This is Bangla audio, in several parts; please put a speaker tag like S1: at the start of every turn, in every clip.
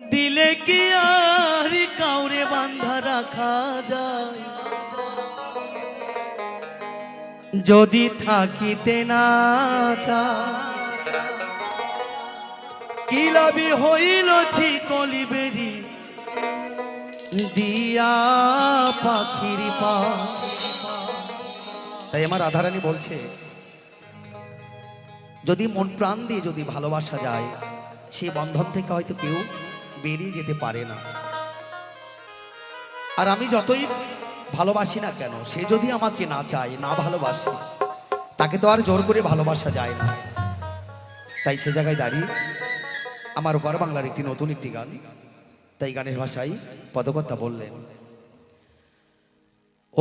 S1: দিলে কি আর কাউরে বান্ধা রাখা যায়? যদি থাকিতে না কি লাভি হইল ছি কলিবেরি দিয়া পাখির পা তাই আমার রাধারানী বলছে, যদি মন প্রাণ দিয়ে যদি ভালোবাসা যায়, সেই বন্ধন থেকে হয়তো কেউ বেরিয়ে যেতে পারে না। আর আমি যতই ভালোবাসি না কেন, সে যদি আমাকে না চায়, না ভালোবাসে, তাকে তো আর জোর করে ভালোবাসা যায় না। তাই সে জায়গায় দাঁড়িয়ে আমার ওপার বাংলার একটি নতুন একটি গান, তাই গানের ভাষায় পদকর্তা বললেন,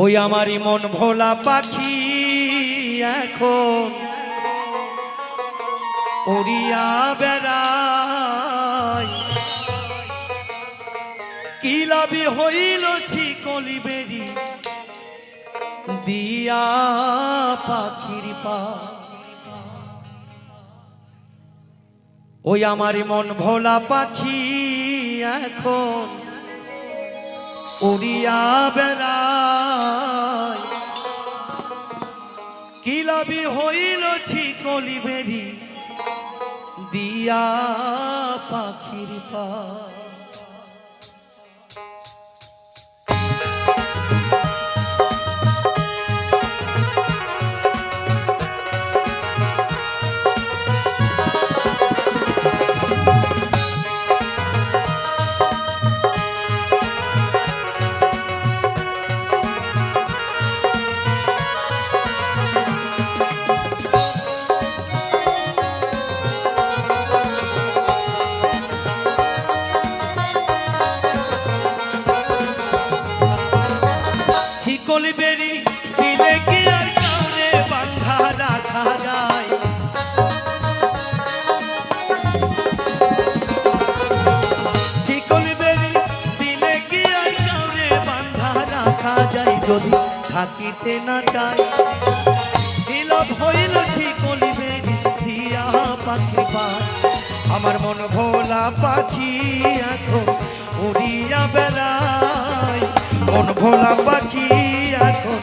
S1: ওই আমারই মন ভোলা পাখি এখন উড়িয়া বেড়াই লাভি হইল ছি কলিবেরি দিয়া পাখির পা। ওই আমারই মন ভোলা পাখি এখন। উড়িয়া বেড়াই কি লাভি হইল ছি কলিবেরি দিয়া পাখির পা। থাকিতে না চাই নীলভ হইল শিকল বেরি দিয়া পাখি পায়। আমার মন ভোলা পাখি এখন উড়িয়া বেড়ায়। মন ভোলা পাখি এখন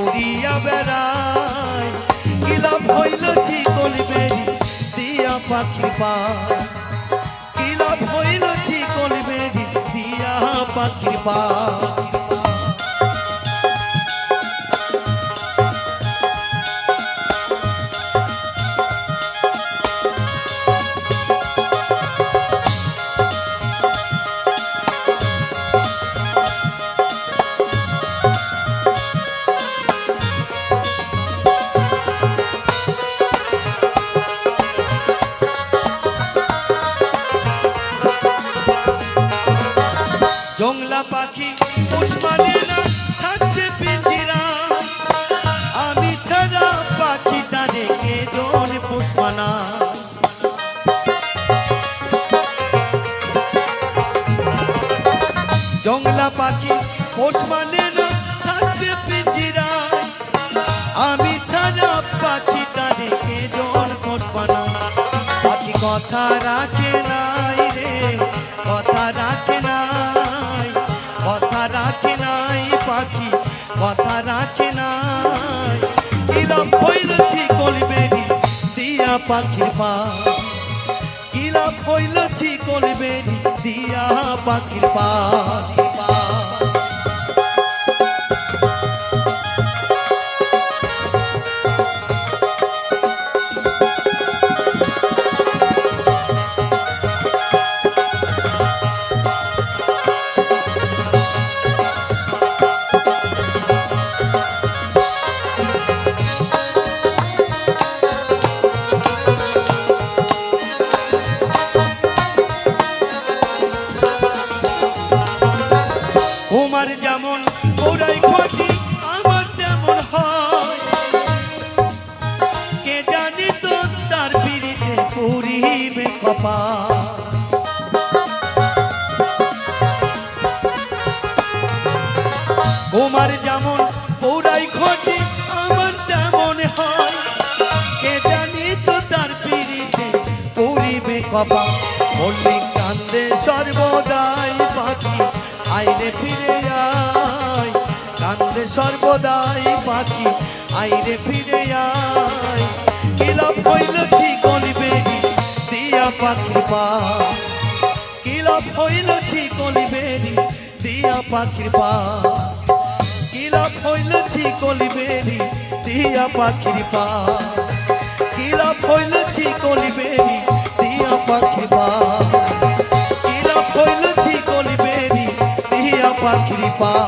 S1: উড়িয়া বেড়ায়। কিলা ভইল চিকল বেরি দিয়া পাখি পা কিলা ভইল চিকল বেরি দিয়া পাখি পা জংলা পাখি উসমানে না থাকছে আমি ছাড়া পুষ্পানা জংলা পাখি উসমানে না থাকছে আমি ছাড়া পাখিটা রেখে জন পুষ্পানা পাখি কথা রাখে কথা রাখে নাই। ইলাম হইলছি কলবেরি, দিয়া পাখির পা। ইলাম হইলছি কলবেরি, দিয়া পাখির পা। তোমার যেমন ওরাই ঘটি, আমার তেমন হয়। কে জানি তো তার পিড়িতে পুরিবে কপা তোমার যেমন ওরাই ঘটি, আমার তেমন হয়। কে জানি তো তার পিড়িতে পুরিবে কপা বললি কান্দে সর্বদাই পাখি। আইরে ফিরে আয়, কান্দে সর্বদাই পাখি। আইরে ফিরে আয় কিলাপ হইল চিকলি বেরি দিয়া পাখির পা। কিলাপ হইল চিকলি বেরি দিয়া পাখির পা। কিলাপ হইল চিকলি বেরি দিয়া পাখির পা। কিলাপ হইল চিকলি বেরি দিয়া পাখির পা। কিলাপ